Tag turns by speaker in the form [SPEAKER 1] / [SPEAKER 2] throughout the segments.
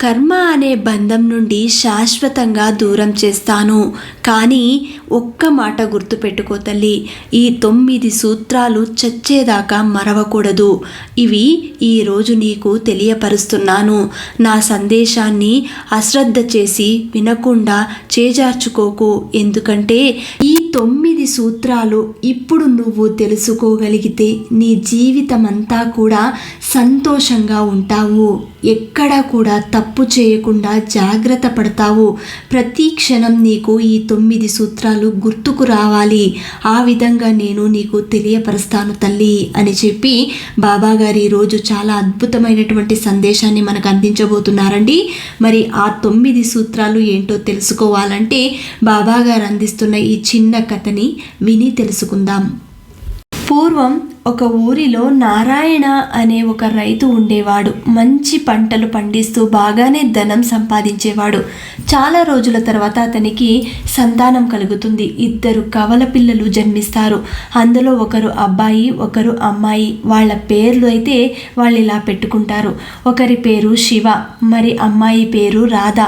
[SPEAKER 1] కర్మ అనే బంధం నుండి శాశ్వతంగా దూరం చేస్తాను. కానీ ఒక్క మాట గుర్తుపెట్టుకో తల్లి ఈ తొమ్మిది సూత్రాలు చచ్చేదాకా మరవకూడదు. ఇవి ఈరోజు నీకు తెలియపరుస్తున్నాను. నా సందేశాన్ని అశ్రద్ధ చేసి వినకుండా చేజార్చుకోకు. ఎందుకంటే ఈ తొమ్మిది సూత్రాలు ఇప్పుడు నువ్వు తెలుసుకోగలిగితే నీ జీవితం అంతా కూడా సంతోషంగా ఉంటావు. ఎక్కడా కూడా తప్పు చేయకుండా జాగ్రత్త పడతావు. ప్రతి క్షణం నీకు ఈ తొమ్మిది సూత్రాలు గుర్తుకు రావాలి. ఆ విధంగా నేను నీకు తెలియపరుస్తాను తల్లి అని చెప్పి బాబాగారు ఈరోజు చాలా అద్భుతమైనటువంటి సందేశాన్ని మనకు అందించబోతున్నారండి. మరి ఆ తొమ్మిది సూత్రాలు ఏంటో తెలుసుకోవాలంటే బాబాగారు అందిస్తున్న ఈ చిన్న కథని విని తెలుసుకుందాం. పూర్వం ఒక ఊరిలో నారాయణ అనే ఒక రైతు ఉండేవాడు. మంచి పంటలు పండిస్తూ బాగానే ధనం సంపాదించేవాడు. చాలా రోజుల తర్వాత అతనికి సంతానం కలుగుతుంది. ఇద్దరు కవల పిల్లలు జన్మిస్తారు. అందులో ఒకరు అబ్బాయి ఒకరు అమ్మాయి. వాళ్ళ పేర్లు అయితే వాళ్ళు ఇలా పెట్టుకుంటారు. ఒకరి పేరు శివ మరి అమ్మాయి పేరు రాధ.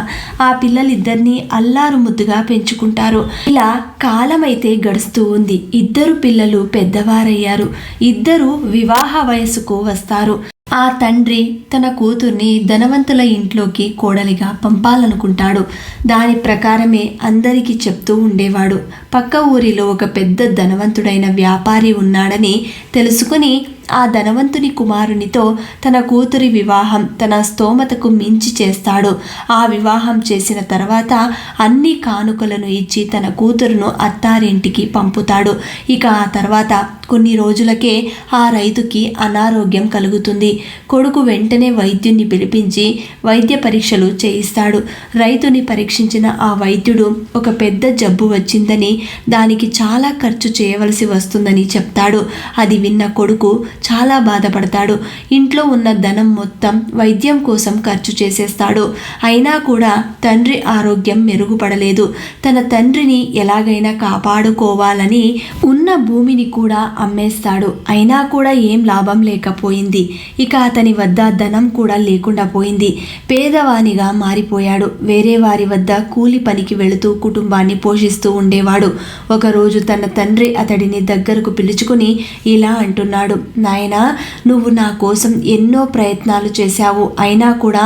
[SPEAKER 1] ఆ పిల్లలిద్దరిని అల్లారు ముద్దుగా పెంచుకుంటారు. ఇలా కాలమైతే గడుస్తూ ఉంది. ఇద్దరు పిల్లలు పెద్దవారయ్యారు. ఇద్దరూ వివాహ వయసుకు వస్తారు. ఆ తండ్రి తన కూతుర్ని ధనవంతుల ఇంట్లోకి కోడలిగా పంపాలనుకుంటాడు. దాని ప్రకారమే అందరికీ చెప్తూ ఉండేవాడు. పక్క ఊరిలో ఒక పెద్ద ధనవంతుడైన వ్యాపారి ఉన్నాడని తెలుసుకుని ఆ ధనవంతుని కుమారునితో తన కూతురి వివాహం తన స్తోమతకు మించి చేస్తాడు. ఆ వివాహం చేసిన తర్వాత అన్ని కానుకలను ఇచ్చి తన కూతురును అత్తారింటికి పంపుతాడు. ఇక ఆ తర్వాత కొన్ని రోజులకే ఆ రైతుకి అనారోగ్యం కలుగుతుంది. కొడుకు వెంటనే వైద్యుని పిలిపించి వైద్య పరీక్షలు చేయిస్తాడు. రైతుని పరీక్షించిన ఆ వైద్యుడు ఒక పెద్ద జబ్బు వచ్చిందని దానికి చాలా ఖర్చు చేయవలసి వస్తుందని చెప్తాడు. అది విన్న కొడుకు చాలా బాధపడతాడు. ఇంట్లో ఉన్న ధనం మొత్తం వైద్యం కోసం ఖర్చు చేసేస్తాడు. అయినా కూడా తండ్రి ఆరోగ్యం మెరుగుపడలేదు. తన తండ్రిని ఎలాగైనా కాపాడుకోవాలని ఉన్న భూమిని కూడా అమ్మేస్తాడు. అయినా కూడా ఏం లాభం లేకపోయింది. ఇక అతని వద్ద ధనం కూడా లేకుండా పోయింది. పేదవానిగా మారిపోయాడు. వేరే వారి వద్ద కూలి పనికి వెళుతూ కుటుంబాన్ని పోషిస్తూ ఉండేవాడు. ఒకరోజు తన తండ్రి అతడిని దగ్గరకు పిలుచుకుని ఇలా అంటున్నాడు. నాయనా నువ్వు నా కోసం ఎన్నో ప్రయత్నాలు చేశావు. అయినా కూడా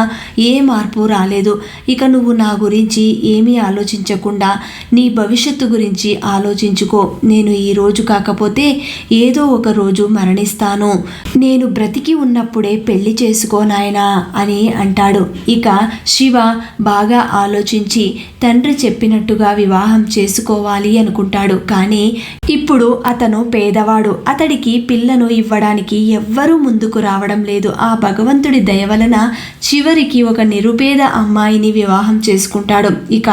[SPEAKER 1] ఏ మార్పు రాలేదు. ఇక నువ్వు నా గురించి ఏమీ ఆలోచించకుండా నీ భవిష్యత్తు గురించి ఆలోచించుకో. నేను ఈ రోజు కాకపోతే ఏదో ఒక రోజు మరణిస్తాను. నేను బ్రతికి ఉన్నప్పుడే పెళ్ళి చేసుకో నాయనా అని అంటాడు. ఇక శివ బాగా ఆలోచించి తండ్రి చెప్పినట్టుగా వివాహం చేసుకోవాలి అనుకుంటాడు. కానీ ఇప్పుడు అతను పేదవాడు. అతడికి పిల్లను ఇవ్వడానికి ఎవ్వరూ ముందుకు రావడం లేదు. ఆ భగవంతుడి దయ వలన చివరికి ఒక నిరుపేద అమ్మాయిని వివాహం చేసుకుంటాడు. ఇక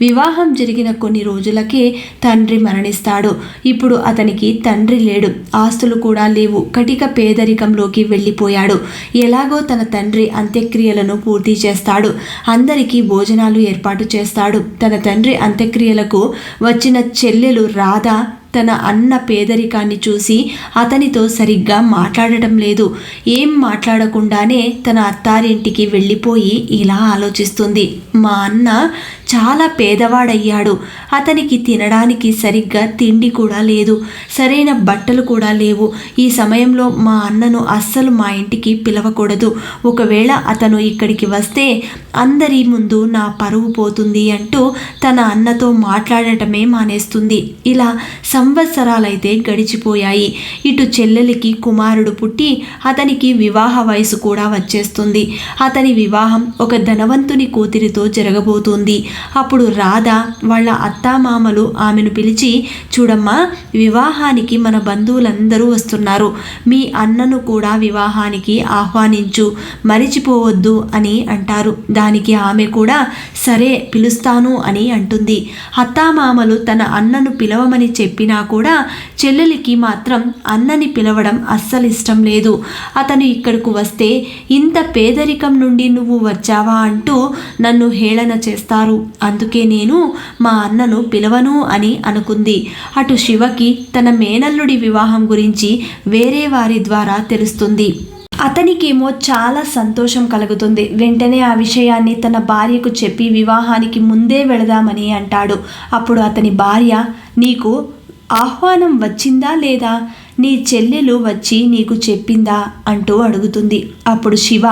[SPEAKER 1] వివాహం జరిగిన కొన్ని రోజులకే తండ్రి మరణిస్తాడు. ఇప్పుడు అతనికి తండ్రి లేడు. ఆస్తులు కూడా లేవు. కటిక పేదరికంలోకి వెళ్ళిపోయాడు. ఎలాగో తన తండ్రి అంత్యక్రియలను పూర్తి చేస్తాడు. అందరికీ భోజనాలు ఏర్పాటు చేస్తాడు. తన తండ్రి అంత్యక్రియలకు వచ్చిన చెల్లెలు రాధ తన అన్న పేదరికాన్ని చూసి అతనితో సరిగ్గా మాట్లాడటం లేదు. ఏం మాట్లాడకుండానే తన అత్తారింటికి వెళ్ళిపోయి ఇలా ఆలోచిస్తుంది. మా అన్న చాలా పేదవాడయ్యాడు. అతనికి తినడానికి సరిగ్గా తిండి కూడా లేదు. సరైన బట్టలు కూడా లేవు. ఈ సమయంలో మా అన్నను అస్సలు మా ఇంటికి పిలవకూడదు. ఒకవేళ అతను ఇక్కడికి వస్తే అందరి ముందు నా పరువు పోతుంది అంటూ తన అన్నతో మాట్లాడటమే మానేస్తుంది. ఇలా సంవత్సరాలైతే గడిచిపోయాయి. ఇటు చెల్లెలికి కుమారుడు పుట్టి అతనికి వివాహ వయసు కూడా వచ్చేస్తుంది. అతని వివాహం ఒక ధనవంతుని కూతురితో జరగబోతుంది. అప్పుడు రాధ వాళ్ళ అత్తామామలు ఆమెను పిలిచి చూడమ్మా వివాహానికి మన బంధువులందరూ వస్తున్నారు. మీ అన్నను కూడా వివాహానికి ఆహ్వానించు. మరిచిపోవద్దు అని అంటారు. దానికి ఆమె కూడా సరే పిలుస్తాను అని అంటుంది. అత్తామామలు తన అన్నను పిలవమని చెప్పిన అయినా కూడా చెల్లెలికి మాత్రం అన్నని పిలవడం అస్సలు ఇష్టం లేదు. అతను ఇక్కడకు వస్తే ఇంత పేదరికం నుండి నువ్వు వచ్చావా? అంటూ నన్ను హేళన చేస్తారు. అందుకే నేను మా అన్నను పిలవను అని అనుకుంది. అటు శివకి తన మేనల్లుడి వివాహం గురించి వేరే వారి ద్వారా తెలుస్తుంది. అతనికేమో చాలా సంతోషం కలుగుతుంది. వెంటనే ఆ విషయాన్ని తన భార్యకు చెప్పి వివాహానికి ముందే వెళదామని అంటాడు. అప్పుడు అతని భార్య నీకు ఆహ్వానం వచ్చిందా లేదా? నీ చెల్లెలు వచ్చి నీకు చెప్పిందా? అంటూ అడుగుతుంది. అప్పుడు శివ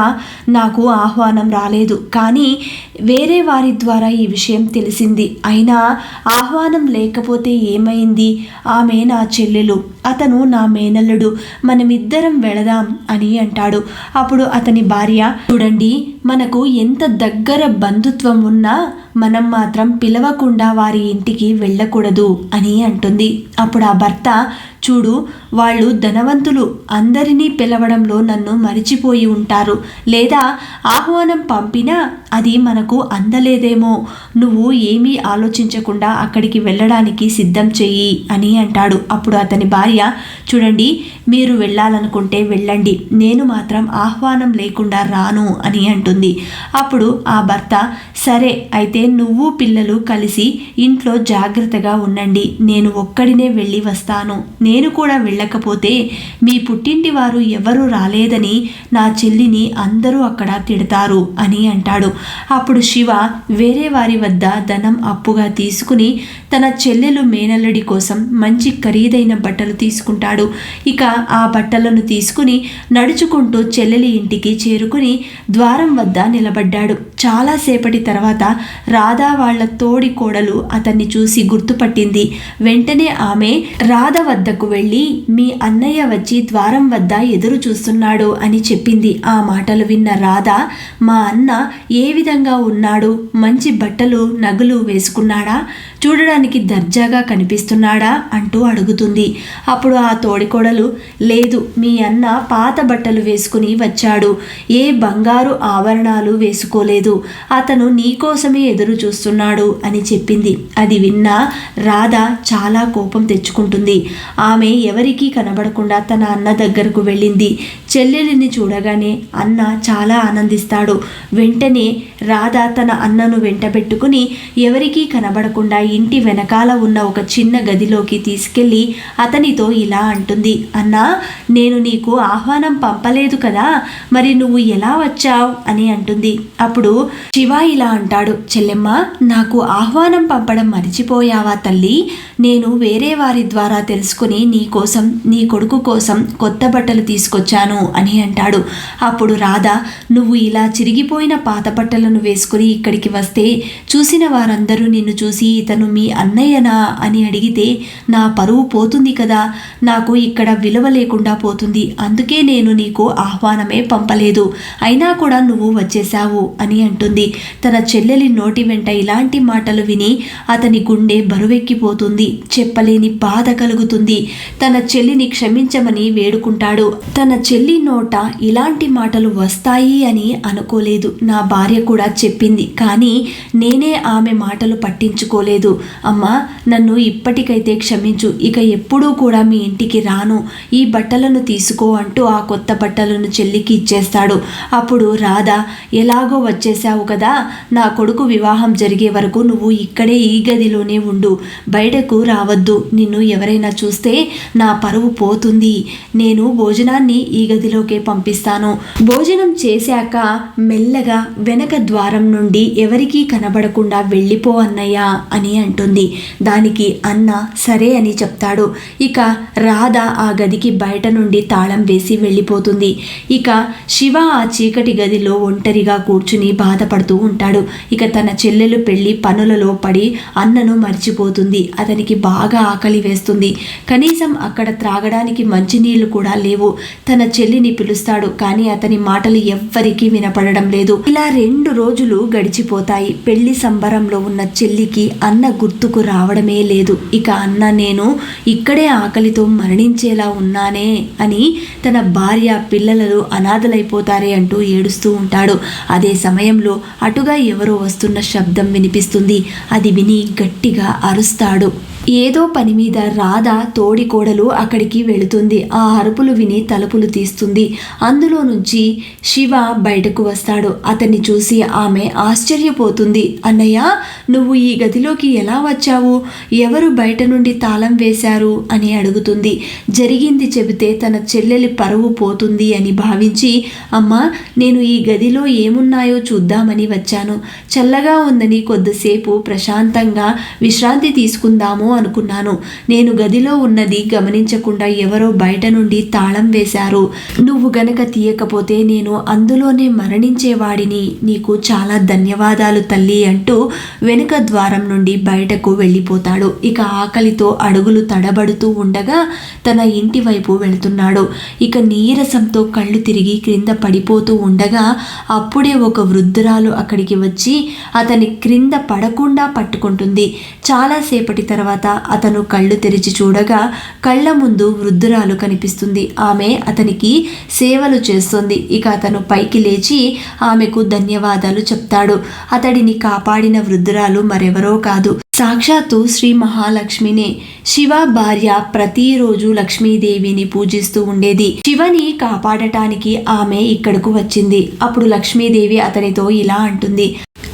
[SPEAKER 1] నాకు ఆహ్వానం రాలేదు. కానీ వేరే వారి ద్వారా ఈ విషయం తెలిసింది. అయినా ఆహ్వానం లేకపోతే ఏమైంది? ఆమె నా చెల్లెలు అతను నా మేనల్లుడు మనమిద్దరం వెళదాం అని అంటాడు. అప్పుడు అతని భార్య చూడండి మనకు ఎంత దగ్గర బంధుత్వం ఉన్నా మనం మాత్రం పిలవకుండా వారి ఇంటికి వెళ్ళకూడదు అని అంటుంది. అప్పుడు ఆ భర్త చూడు వాళ్ళు ధనవంతులు. అందరినీ పిలవడంలో నన్ను మరిచిపోయి ఉంటారు. లేదా ఆహ్వానం పంపినా అది మనకు అందలేదేమో. నువ్వు ఏమీ ఆలోచించకుండా అక్కడికి వెళ్ళడానికి సిద్ధం చెయ్యి అని అంటాడు. అప్పుడు అతని భార్య చూడండి మీరు వెళ్ళాలనుకుంటే వెళ్ళండి. నేను మాత్రం ఆహ్వానం లేకుండా రాను అని అంటుంది. అప్పుడు ఆ భర్త సరే అయితే నువ్వు పిల్లలు కలిసి ఇంట్లో జాగ్రత్తగా ఉండండి. నేను ఒక్కడినే వెళ్ళి వస్తాను. నేను కూడా వెళ్ళకపోతే మీ పుట్టింటి వారు ఎవరు రాలేదని నా చెల్లిని అందరూ అక్కడ తిడతారు అని అంటాడు. అప్పుడు శివ వేరే వారి వద్ద ధనం అప్పుగా తీసుకుని తన చెల్లెలు మేనల్లుడి కోసం మంచి ఖరీదైన బట్టలు తీసుకుంటాడు. ఇక ఆ బట్టలను తీసుకుని నడుచుకుంటూ చెల్లెలి ఇంటికి చేరుకుని ద్వారం వద్ద నిలబడ్డాడు. చాలాసేపటి తర్వాత రాధా వాళ్ళ తోడి కోడలు అతన్ని చూసి గుర్తుపట్టింది. వెంటనే ఆమె రాధ వద్దకు వెళ్ళి మీ అన్నయ్య వచ్చి ద్వారం వద్ద ఎదురు చూస్తున్నాడు అని చెప్పింది. ఆ మాటలు విన్న రాధ మా అన్న ఏ విధంగా ఉన్నాడు? మంచి బట్టలు నగులు వేసుకున్నాడా? చూడడానికి దర్జాగా కనిపిస్తున్నాడా? అంటూ అడుగుతుంది. అప్పుడు ఆ తోడికోడలు లేదు మీ అన్న పాత బట్టలు వేసుకుని వచ్చాడు. ఏ బంగారు ఆభరణాలు వేసుకోలేదు. అతను నీకోసమే ఎదురు చూస్తున్నాడు అని చెప్పింది. అది విన్న రాధ చాలా కోపం తెచ్చుకుంటుంది. ఆమె ఎవరికీ కనబడకుండా తన అన్న దగ్గరకు వెళ్ళింది. చెల్లెలిని చూడగానే అన్న చాలా ఆనందిస్తాడు. వెంటనే రాధ తన అన్నను వెంటబెట్టుకుని ఎవరికీ కనబడకుండా ఇంటి వెనకాల ఉన్న ఒక చిన్న గదిలోకి తీసుకెళ్ళి అతనితో ఇలా అంటుంది. అన్నా నేను నీకు ఆహ్వానం పంపలేదు కదా మరి నువ్వు ఎలా వచ్చావు? అని అంటుంది. అప్పుడు శివ ఇలా అంటాడు. చెల్లెమ్మ నాకు ఆహ్వానం పంపడం మర్చిపోయావా తల్లి? నేను వేరే వారి ద్వారా తెలుసుకుని నీ కోసం నీ కొడుకు కోసం కొత్త బట్టలు తీసుకొచ్చాను. అని అంటాడు. అప్పుడు రాధ నువ్వు ఇలా చిరిగిపోయిన పాత బట్టలను వేసుకుని ఇక్కడికి వస్తే చూసిన వారందరూ నిన్ను చూసి ఇతను మీ అన్నయ్యనా అని అడిగితే నా పరువు పోతుంది కదా నాకు ఇక్కడ విలువ లేకుండా పోతుంది అందుకే నేను నీకు ఆహ్వానమే పంపలేదు అయినా కూడా నువ్వు వచ్చేశావు అని అంటుంది. తన చెల్లెలి నోటి వెంట ఇలాంటి మాటలు విని అతని గుండె బరువెక్కిపోతుంది చెప్పలేని బాధ కలుగుతుంది. తన చెల్లిని క్షమించమని వేడుకుంటాడు. తన చెల్లి నోట ఇలాంటి మాటలు వస్తాయి అని అనుకోలేదు. నా భార్య కూడా చెప్పింది. కానీ నేనే ఆమె మాటలు పట్టించుకోలేదు. అమ్మా నన్ను ఇప్పటికైతే క్షమించు. ఇక ఎప్పుడూ కూడా మీ ఇంటికి రాను. ఈ బట్టలను తీసుకో అంటూ ఆ కొత్త బట్టలను చెల్లికి ఇచ్చేస్తాడు. అప్పుడు రాధ ఎలాగో వచ్చేసావు కదా? నా కొడుకు వివాహం జరిగే వరకు నువ్వు ఇక్కడే ఈ గదిలోనే ఉండు. బయటకు రావద్దు. నిన్ను ఎవరైనా చూస్తే నా పరువు పోతుంది. నేను భోజనాన్ని ఈ గదిలోకే పంపిస్తాను. భోజనం చేశాక మెల్లగా వెనక ద్వారం నుండి ఎవరికీ కనబడకుండా వెళ్ళిపో అన్నయ్య అని అంటుంది. దానికి అన్న సరే అని చెప్తాడు. ఇక రాధ ఆ గదికి బయట నుండి తాళం వేసి వెళ్ళిపోతుంది. ఇక శివ ఆ చీకటి గదిలో ఒంటరిగా కూర్చుని బాధపడుతూ ఉంటాడు. ఇక తన చెల్లెలు పెళ్ళి పనులలో పడి అన్నను మర్చిపోతుంది. అతనికి బాగా ఆకలి వేస్తుంది. కనీసం అక్కడ త్రాగడానికి మంచినీళ్ళు కూడా లేవు. తన చెల్లిని పిలుస్తాడు కానీ అతని మాటలు ఎవ్వరికీ వినపడడం లేదు. ఇలా రెండు రోజులు గడిచిపోతాయి. పెళ్ళి సంబరంలో ఉన్న చెల్లికి అన్న గుర్తుకు రావడమే లేదు. ఇక అన్న నేను ఇక్కడే ఆకలితో మరణించేలా ఉన్నానే అని తన భార్య పిల్లలు అనాథలైపోతారే అంటూ ఏడుస్తూ ఉంటాడు. అదే సమయంలో అటుగా ఎవరో వస్తున్న శబ్దం వినిపిస్తుంది. అది విని గట్టిగా అరుస్తాడు. ఏదో పని మీద రాధ తోడి కోడలు అక్కడికి వెళుతుంది. ఆ అరుపులు విని తలుపులు తీస్తుంది. అందులో నుంచి శివ బయటకు వస్తాడు. అతన్ని చూసి ఆమె ఆశ్చర్యపోతుంది. అన్నయ్య నువ్వు ఈ గదిలోకి ఎలా వచ్చావు? ఎవరు బయట నుండి తాళం వేశారు? అని అడుగుతుంది. జరిగింది చెబితే తన చెల్లెలి పరువు పోతుంది అని భావించి అమ్మా నేను ఈ గదిలో ఏమున్నాయో చూద్దామని వచ్చాను. చల్లగా ఉందని కొద్దిసేపు ప్రశాంతంగా విశ్రాంతి తీసుకుందాము అనుకున్నాను. నేను గదిలో ఉన్నది గమనించకుండా ఎవరో బయట నుండి తాళం వేశారు. నువ్వు గనక తీయకపోతే నేను అందులోనే మరణించేవాడిని. నీకు చాలా ధన్యవాదాలు తల్లి అంటూ వెనుక ద్వారం నుండి బయటకు వెళ్ళిపోతాడు. ఇక ఆకలితో అడుగులు తడబడుతూ ఉండగా తన ఇంటి వైపు వెళుతున్నాడు. ఇక నీరసంతో కళ్ళు తిరిగి క్రింద పడిపోతూ ఉండగా అప్పుడే ఒక వృద్ధురాలు అక్కడికి వచ్చి అతని క్రింద పడకుండా పట్టుకుంటుంది. చాలాసేపటి తర్వాత అతను కళ్ళు తెరిచి చూడగా కళ్ళ ముందు వృద్ధురాలు కనిపిస్తుంది. ఆమె అతనికి సేవలు చేస్తుంది. ఇక అతను పైకి లేచి ఆమెకు ధన్యవాదాలు చెప్తాడు. అతడిని కాపాడిన వృద్ధురాలు మరెవరో కాదు. సాక్షాత్తు శ్రీ మహాలక్ష్మినే. శివ భార్య ప్రతిరోజు లక్ష్మీదేవిని పూజిస్తూ ఉండేది. శివని కాపాడటానికి ఆమె ఇక్కడకు వచ్చింది. అప్పుడు లక్ష్మీదేవి అతనితో ఇలా అంటుంది.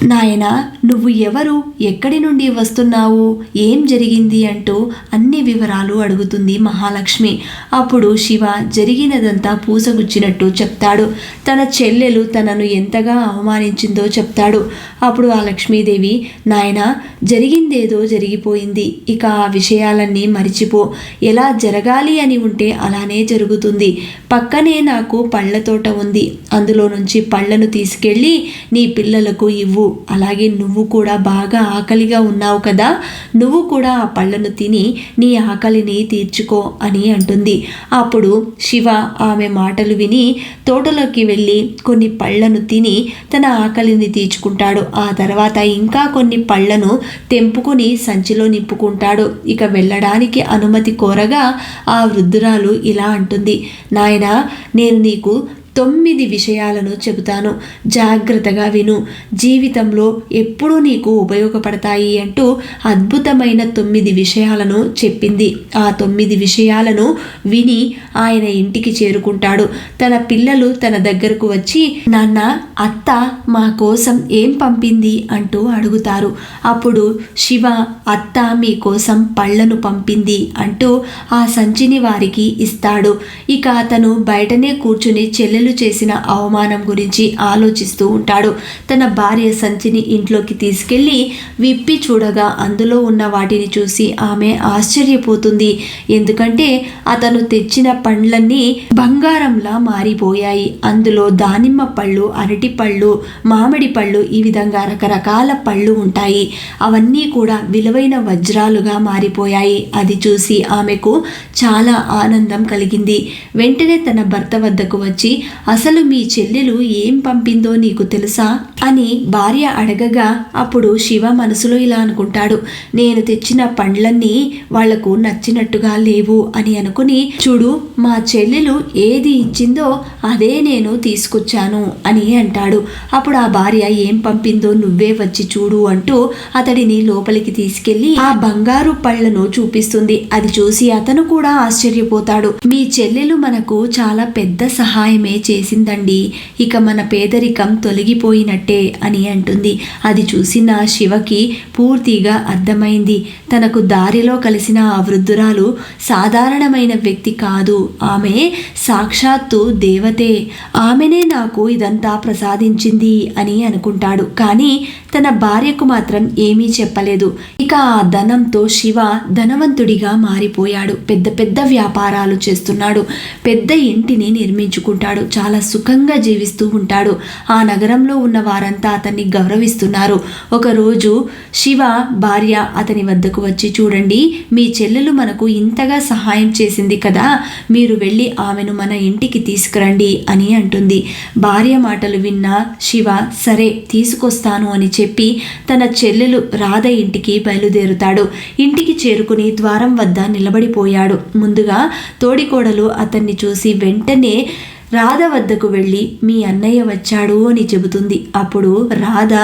[SPEAKER 1] నాయనా నువ్వు ఎవరు? ఎక్కడి నుండి వస్తున్నావు? ఏం జరిగింది అంటూ అన్ని వివరాలు అడుగుతుంది మహాలక్ష్మి. అప్పుడు శివ జరిగినదంతా పూసగుచ్చినట్టు చెప్తాడు. తన చెల్లెలు తనను ఎంతగా అవమానించిందో చెప్తాడు. అప్పుడు ఆ లక్ష్మీదేవి నాయన జరిగిందేదో జరిగిపోయింది. ఇక ఆ విషయాలన్నీ మరిచిపో. ఎలా జరగాలి అని ఉంటే అలానే జరుగుతుంది. పక్కనే నాకు పళ్ళ తోట ఉంది. అందులో నుంచి పళ్ళను తీసుకెళ్ళి నీ పిల్లలకు ఇవ్వు. అలాగే నువ్వు కూడా బాగా ఆకలిగా ఉన్నావు కదా నువ్వు కూడా ఆ పళ్ళను తిని నీ ఆకలిని తీర్చుకో అని అంటుంది. అప్పుడు శివ ఆమె మాటలు విని తోటలోకి వెళ్ళి కొన్ని పళ్ళను తిని తన ఆకలిని తీర్చుకుంటాడు. ఆ తర్వాత ఇంకా కొన్ని పళ్ళను తెంపుకుని సంచిలో నింపుకుంటాడు. ఇక వెళ్ళడానికి అనుమతి కోరగా ఆ వృద్ధురాలు ఇలా అంటుంది. నాయనా నేను నీకు తొమ్మిది విషయాలను చెబుతాను. జాగ్రత్తగా విను. జీవితంలో ఎప్పుడూ నీకు ఉపయోగపడతాయి అంటూ అద్భుతమైన తొమ్మిది విషయాలను చెప్పింది. ఆ తొమ్మిది విషయాలను విని ఆయన ఇంటికి చేరుకుంటాడు. తన పిల్లలు తన దగ్గరకు వచ్చి నాన్న అత్త మా కోసం ఏం పంపింది? అంటూ అడుగుతారు. అప్పుడు శివ అత్త మీకోసం పళ్ళను పంపింది అంటూ ఆ సంచిని వారికి ఇస్తాడు. ఇక అతను బయటనే కూర్చుని చెల్లెలు చేసిన అవమానం గురించి ఆలోచిస్తూ ఉంటాడు. తన భార్య సంచిని ఇంట్లోకి తీసుకెళ్ళి విప్పి చూడగా అందులో ఉన్న వాటిని చూసి ఆమె ఆశ్చర్యపోతుంది. ఎందుకంటే అతను తెచ్చిన పండ్లన్నీ బంగారంలా మారిపోయాయి. అందులో దానిమ్మ పళ్ళు అరటి పళ్ళు మామిడి పళ్ళు ఈ విధంగా రకరకాల పళ్ళు ఉంటాయి. అవన్నీ కూడా విలువైన వజ్రాలుగా మారిపోయాయి. అది చూసి ఆమెకు చాలా ఆనందం కలిగింది. వెంటనే తన భర్త వద్దకు వచ్చి అసలు మీ చెల్లెలు ఏం పంపిందో నీకు తెలుసా? అని భార్య అడగగా అప్పుడు శివ మనసులో ఇలా అనుకుంటాడు నేను తెచ్చిన పండ్లన్నీ వాళ్ళకు నచ్చినట్టుగా లేవు అని అనుకుని చూడు మా చెల్లెలు ఏది ఇచ్చిందో అదే నేను తీసుకొచ్చాను అని అంటాడు. అప్పుడు ఆ భార్య ఏం పంపిందో నువ్వే వచ్చి చూడు అంటూ అతడిని లోపలికి తీసుకెళ్ళి ఆ బంగారు పళ్ళను చూపిస్తుంది. అది చూసి అతను కూడా ఆశ్చర్యపోతాడు. మీ చెల్లెలు మనకు చాలా పెద్ద సహాయమే చేసిందండి. ఇక మన పేదరికం తొలగిపోయినట్టే అని అంటుంది. అది చూసిన శివకి పూర్తిగా అర్థమైంది. తనకు దారిలో కలిసిన ఆ వృద్ధురాలు సాధారణమైన వ్యక్తి కాదు. ఆమె సాక్షాత్తు దేవతే. ఆమెనే నాకు ఇదంతా ప్రసాదించింది అని అనుకుంటాడు. కానీ తన భార్యకు మాత్రం ఏమీ చెప్పలేదు. ఇక ఆ ధనంతో శివ ధనవంతుడిగా మారిపోయాడు. పెద్ద పెద్ద వ్యాపారాలు చేస్తున్నాడు. పెద్ద ఇంటిని నిర్మించుకుంటాడు. చాలా సుఖంగా జీవిస్తూ ఉంటాడు. ఆ నగరంలో ఉన్న వారంతా అతన్ని గౌరవిస్తున్నారు. ఒకరోజు శివ భార్య అతని వద్దకు వచ్చి చూడండి మీ చెల్లెలు మనకు ఇంతగా సహాయం చేసింది కదా మీరు వెళ్ళి ఆమెను మన ఇంటికి తీసుకురండి అని అంటుంది. భార్య మాటలు విన్న శివ సరే తీసుకొస్తాను అని చెప్పి తన చెల్లెలు రాధ ఇంటికి బయలుదేరుతాడు. ఇంటికి చేరుకుని ద్వారం వద్ద నిలబడిపోయాడు. ముందుగా తోడికోడలు అతన్ని చూసి వెంటనే రాధ వద్దకు వెళ్ళి మీ అన్నయ్య వచ్చాడు అని చెబుతుంది. అప్పుడు రాధ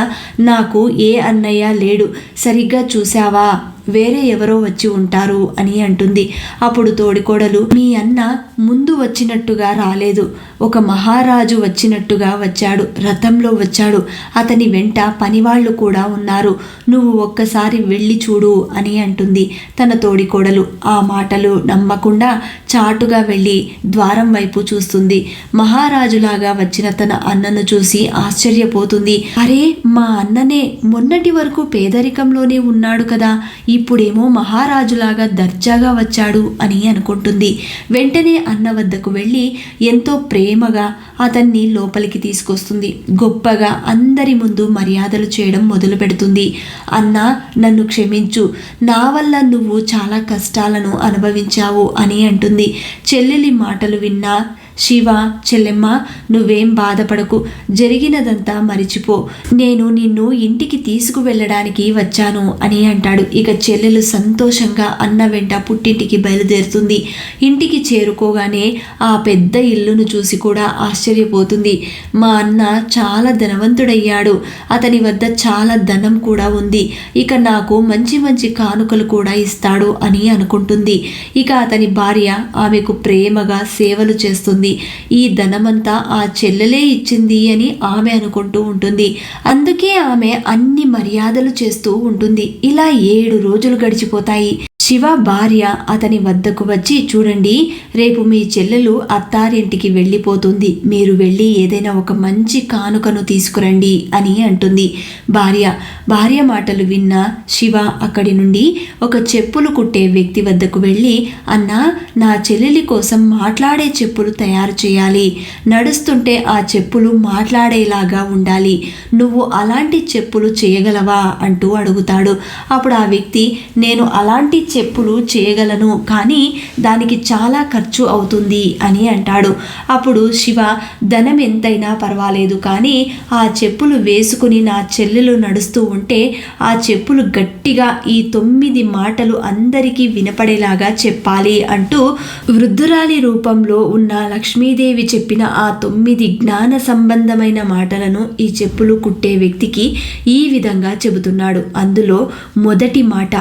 [SPEAKER 1] నాకు ఏ అన్నయ్య లేడు. సరిగ్గా చూశావా? వేరే ఎవరో వచ్చి ఉంటారు అని అంటుంది. అప్పుడు తోడికోడలు మీ అన్న ముందు వచ్చినట్టుగా రాలేదు. ఒక మహారాజు వచ్చినట్టుగా వచ్చాడు. రథంలో వచ్చాడు. అతని వెంట పనివాళ్ళు కూడా ఉన్నారు. నువ్వు ఒక్కసారి వెళ్ళి చూడు అని అంటుంది తన తోడికోడలు. ఆ మాటలు నమ్మకుండా చాటుగా వెళ్ళి ద్వారం వైపు చూస్తుంది. మహారాజులాగా వచ్చిన తన అన్నను చూసి ఆశ్చర్యపోతుంది. అరే మా అన్ననే మొన్నటి వరకు పేదరికంలోనే ఉన్నాడు కదా. ఇప్పుడేమో మహారాజులాగా దర్జాగా వచ్చాడు అని అనుకుంటుంది. వెంటనే అన్న వద్దకు వెళ్ళి ఎంతో ప్రేమగా అతన్ని లోపలికి తీసుకొస్తుంది. గొప్పగా అందరి ముందు మర్యాదలు చేయడం మొదలు పెడుతుంది. అన్న నన్ను క్షమించు. నా వల్ల నువ్వు చాలా కష్టాలను అనుభవించావు అని అంటుంది. చెల్లెలి మాటలు విన్నా శివ చెల్లెమ్మ నువ్వేం బాధపడకు. జరిగినదంతా మరిచిపో. నేను నిన్ను ఇంటికి తీసుకువెళ్ళడానికి వచ్చాను అని అంటాడు. ఇక చెల్లెలు సంతోషంగా అన్న వెంట పుట్టింటికి బయలుదేరుతుంది. ఇంటికి చేరుకోగానే ఆ పెద్ద ఇల్లును చూసి కూడా ఆశ్చర్యపోతుంది. మా అన్న చాలా ధనవంతుడయ్యాడు. అతని వద్ద చాలా ధనం కూడా ఉంది. ఇక నాకు మంచి మంచి కానుకలు కూడా ఇస్తాడు అని అనుకుంటుంది. ఇక అతని భార్య ఆమెకు ప్రేమగా సేవలు చేస్తుంది. ఈ ధనమంతా ఆ చెల్లెలే ఇచ్చింది అని ఆమె అనుకుంటూ ఉంటుంది. అందుకే ఆమె అన్ని మర్యాదలు చేస్తూ ఉంటుంది. ఇలా ఏడు రోజులు గడిచిపోతాయి. శివ భార్య అతని వద్దకు వచ్చి చూడండి రేపు మీ చెల్లెలు అత్తారింటికి వెళ్ళిపోతుంది. మీరు వెళ్ళి ఏదైనా ఒక మంచి కానుకను తీసుకురండి అని అంటుంది. భార్య భార్య మాటలు విన్న శివ అక్కడి నుండి ఒక చెప్పులు కుట్టే వ్యక్తి వద్దకు వెళ్ళి అన్న నా చెల్లెలి కోసం మాట్లాడే చెప్పులు తయారు చేయాలి. నడుస్తుంటే ఆ చెప్పులు మాట్లాడేలాగా ఉండాలి. నువ్వు అలాంటి చెప్పులు చేయగలవా? అంటూ అడుగుతాడు. అప్పుడు ఆ వ్యక్తి నేను అలాంటి చెప్పులు చెప్పులు చేయగలను కానీ దానికి చాలా ఖర్చు అవుతుంది అని అంటాడు. అప్పుడు శివ ధనం ఎంతైనా పర్వాలేదు కానీ ఆ చెప్పులు వేసుకుని నా చెల్లెలు నడుస్తూ ఉంటే ఆ చెప్పులు గట్టిగా ఈ తొమ్మిది మాటలు అందరికీ వినపడేలాగా చెప్పాలి అంటూ వృద్ధురాలి రూపంలో ఉన్న లక్ష్మీదేవి చెప్పిన ఆ తొమ్మిది జ్ఞాన సంబంధమైన మాటలను ఈ చెప్పులు కుట్టే వ్యక్తికి ఈ విధంగా చెబుతున్నాడు. అందులో మొదటి మాట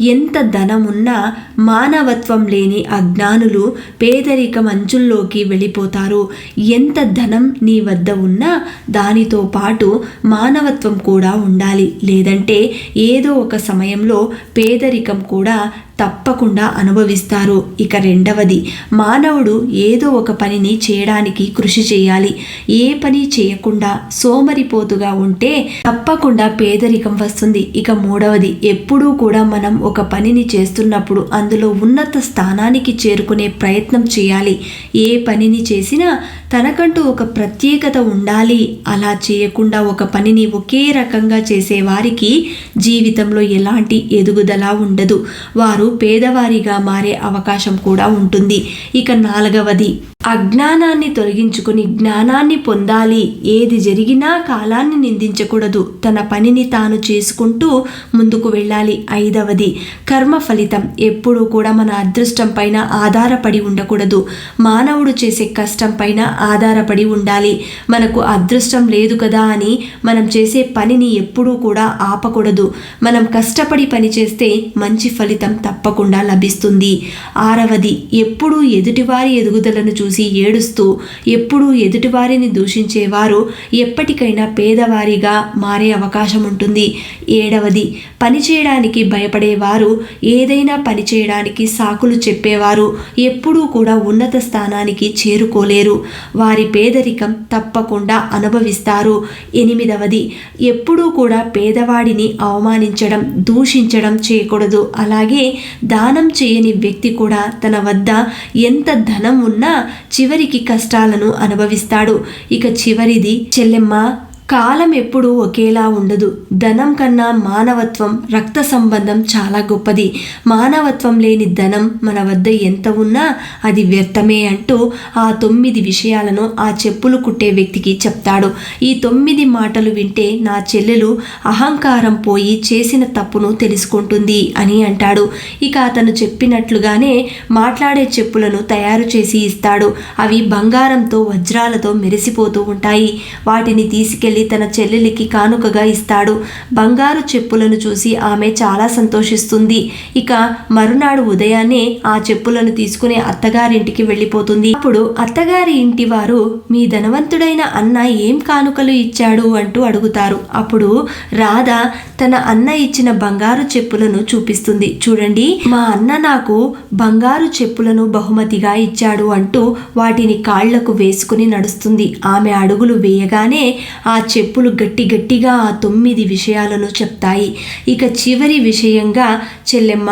[SPEAKER 1] ఎంత ధనమున్నా మానవత్వం లేని అజ్ఞానులు పేదరికం అంచుల్లోకి వెళ్ళిపోతారు. ఎంత ధనం నీ వద్ద ఉన్నా దానితో పాటు మానవత్వం కూడా ఉండాలి. లేదంటే ఏదో ఒక సమయంలో పేదరికం కూడా తప్పకుండా అనుభవిస్తారు. ఇక రెండవది మానవుడు ఏదో ఒక పనిని చేయడానికి కృషి చేయాలి. ఏ పని చేయకుండా సోమరిపోతుగా ఉంటే తప్పకుండా పేదరికం వస్తుంది. ఇక మూడవది ఎప్పుడూ కూడా మనం ఒక పనిని చేస్తున్నప్పుడు అందులో ఉన్నత స్థానానికి చేరుకునే ప్రయత్నం చేయాలి. ఏ పనిని చేసినా తనకంటూ ఒక ప్రత్యేకత ఉండాలి. అలా చేయకుండా ఒక పనిని ఒకే రకంగా చేసే వారికి జీవితంలో ఎలాంటి ఎదుగుదల ఉండదు. వారు పేదవారిగా మారే అవకాశం కూడా ఉంటుంది. ఇక నాలుగవది. అజ్ఞానాన్ని తొలగించుకుని జ్ఞానాన్ని పొందాలి. ఏది జరిగినా కాలాన్ని నిందించకూడదు. తన పనిని తాను చేసుకుంటూ ముందుకు వెళ్ళాలి. ఐదవది కర్మ ఫలితం. ఎప్పుడూ కూడా మన అదృష్టం పైన ఆధారపడి ఉండకూడదు. మానవుడు చేసే కష్టం పైన ఆధారపడి ఉండాలి. మనకు అదృష్టం లేదు కదా అని మనం చేసే పనిని ఎప్పుడూ కూడా ఆపకూడదు. మనం కష్టపడి పని చేస్తే మంచి ఫలితం తప్పకుండా లభిస్తుంది. ఆరవది ఎప్పుడూ ఎదుటివారి ఎదుగుదలను చూసి ఏడుస్తూ ఎప్పుడూ ఎదుటివారిని దూషించేవారు ఎప్పటికైనా పేదవారిగా మారే అవకాశం ఉంటుంది ఏడవది పని చేయడానికి భయపడేవారు ఏదైనా పని చేయడానికి సాకులు చెప్పేవారు ఎప్పుడూ కూడా ఉన్నత స్థానానికి చేరుకోలేరు. వారి పేదరికం తప్పకుండా అనుభవిస్తారు. ఎనిమిదవది ఎప్పుడూ కూడా పేదవాడిని అవమానించడం దూషించడం చేయకూడదు. అలాగే దానం చేయని వ్యక్తి కూడా తన వద్ద ఎంత ధనం ఉన్నా చివరికి కష్టాలను అనుభవిస్తాడు. ఇక చివరిది చెల్లెమ్మ కాలం ఎప్పుడూ ఒకేలా ఉండదు. ధనం కన్నా మానవత్వం రక్త సంబంధం చాలా గొప్పది. మానవత్వం లేని ధనం మన వద్ద ఎంత ఉన్నా అది వ్యర్థమే అంటూ ఆ తొమ్మిది విషయాలను ఆ చెప్పులు కుట్టే వ్యక్తికి చెప్తాడు. ఈ తొమ్మిది మాటలు వింటే నా చెల్లెలు అహంకారం పోయి చేసిన తప్పును తెలుసుకుంటుంది అని అంటాడు. ఇక అతను చెప్పినట్లుగానే మాట్లాడే చెప్పులను తయారు చేసి ఇస్తాడు. అవి బంగారంతో వజ్రాలతో మెరిసిపోతూ ఉంటాయి. వాటిని తీసుకెళ్ళి తీసుకెళ్ళి తన చెల్లెలికి కానుకగా ఇస్తాడు. బంగారు చెప్పులను చూసి ఆమె చాలా సంతోషిస్తుంది. ఇక మరునాడు ఉదయాన్నే ఆ చెప్పులను తీసుకుని అత్తగారింటికి వెళ్ళిపోతుంది. అప్పుడు అత్తగారి ఇంటి వారు మీ ధనవంతుడైన అన్న ఏం కానుకలు ఇచ్చాడు? అంటూ అడుగుతారు. అప్పుడు రాధ తన అన్న ఇచ్చిన బంగారు చెప్పులను చూపిస్తుంది. చూడండి మా అన్న నాకు బంగారు చెప్పులను బహుమతిగా ఇచ్చాడు అంటూ వాటిని కాళ్ళకు వేసుకుని నడుస్తుంది. ఆమె అడుగులు వేయగానే ఆ చెప్పులు గట్టి గట్టిగా ఆ తొమ్మిది విషయాలను చెప్తాయి. ఇక చివరి విషయంగా చెల్లెమ్మ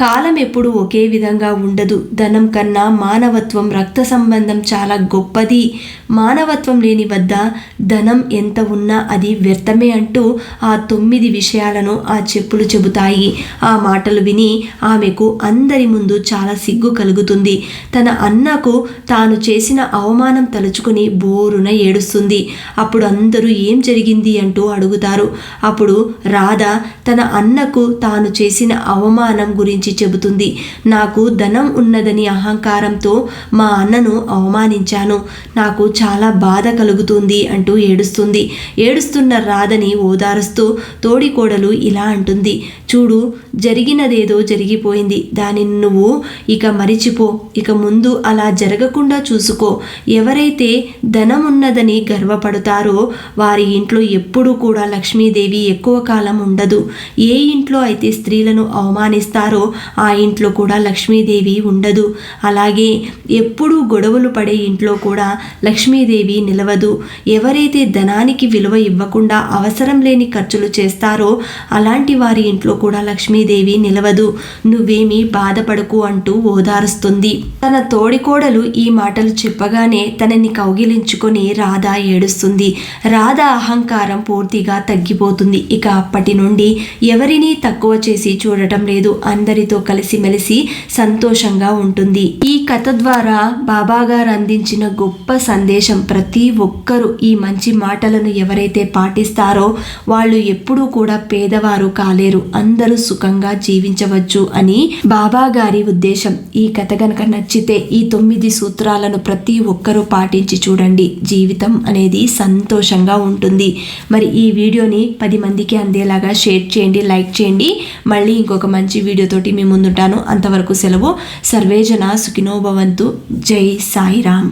[SPEAKER 1] కాలం ఎప్పుడు ఒకే విధంగా ఉండదు. ధనం కన్నా మానవత్వం రక్త సంబంధం చాలా గొప్పది. మానవత్వం లేని వద్ద ధనం ఎంత ఉన్నా అది వ్యర్థమే అంటూ ఆ తొమ్మిది విషయాలను ఆ చెప్పులు చెబుతాయి. ఆ మాటలు విని ఆమెకు అందరి ముందు చాలా సిగ్గు కలుగుతుంది. తన అన్నకు తాను చేసిన అవమానం తలుచుకుని బోరున ఏడుస్తుంది. అప్పుడు అందరూ ఏం జరిగింది అంటూ అడుగుతారు. అప్పుడు రాధ తన అన్నకు తాను చేసిన అవమానం గురించి చెబుతుంది. నాకు ధనం ఉన్నదని అహంకారంతో మా అన్నను అవమానించాను. నాకు చాలా బాధ కలుగుతుంది అంటూ ఏడుస్తుంది. ఏడుస్తున్న రాధని ఓదారుస్తూ తోడికోడలు ఇలా అంటుంది. చూడు జరిగినదేదో జరిగిపోయింది. దానిని నువ్వు ఇక మరిచిపో. ఇక ముందు అలా జరగకుండా చూసుకో. ఎవరైతే ధనం ఉన్నదని గర్వపడతారో వారి ఇంట్లో ఎప్పుడూ కూడా లక్ష్మీదేవి ఎక్కువ కాలం ఉండదు. ఏ ఇంట్లో అయితే స్త్రీలను అవమానిస్తారో ఆ ఇంట్లో కూడా లక్ష్మీదేవి ఉండదు. అలాగే ఎప్పుడూ గొడవలు పడే ఇంట్లో కూడా లక్ష్మీదేవి నిలవదు. ఎవరైతే ధనానికి విలువ ఇవ్వకుండా అవసరం లేని ఖర్చులు చేస్తారో అలాంటి వారి ఇంట్లో కూడా లక్ష్మీదేవి నిలవదు. నువ్వేమీ బాధపడకు అంటూ ఓదారుస్తుంది. తన తోడికోడలు ఈ మాటలు చెప్పగానే తనని కౌగిలించుకొని రాధ ఏడుస్తుంది. రాధ అహంకారం పూర్తిగా తగ్గిపోతుంది. ఇక అప్పటి నుండి ఎవరినీ తక్కువ చేసి చూడటం లేదు. అందరి అందరితో కలిసిమెలిసి సంతోషంగా ఉంటుంది. ఈ కథ ద్వారా బాబాగారు అందించిన గొప్ప సందేశం ప్రతి ఒక్కరూ ఈ మంచి మాటలను ఎవరైతే పాటిస్తారో వాళ్ళు ఎప్పుడూ కూడా పేదవారు కాలేరు. అందరూ సుఖంగా జీవించవచ్చు అని బాబా గారి ఉద్దేశం. ఈ కథ గనక నచ్చితే ఈ తొమ్మిది సూత్రాలను ప్రతి ఒక్కరూ పాటించి చూడండి. జీవితం అనేది సంతోషంగా ఉంటుంది. మరి ఈ వీడియోని పది మందికి అందేలాగా షేర్ చేయండి లైక్ చేయండి. మళ్ళీ ఇంకొక మంచి వీడియోతోటి మీ ముందుంటాను. అంతవరకు సెలవు. సర్వేజన సుఖినోభవంతు జై సాయిరామ్.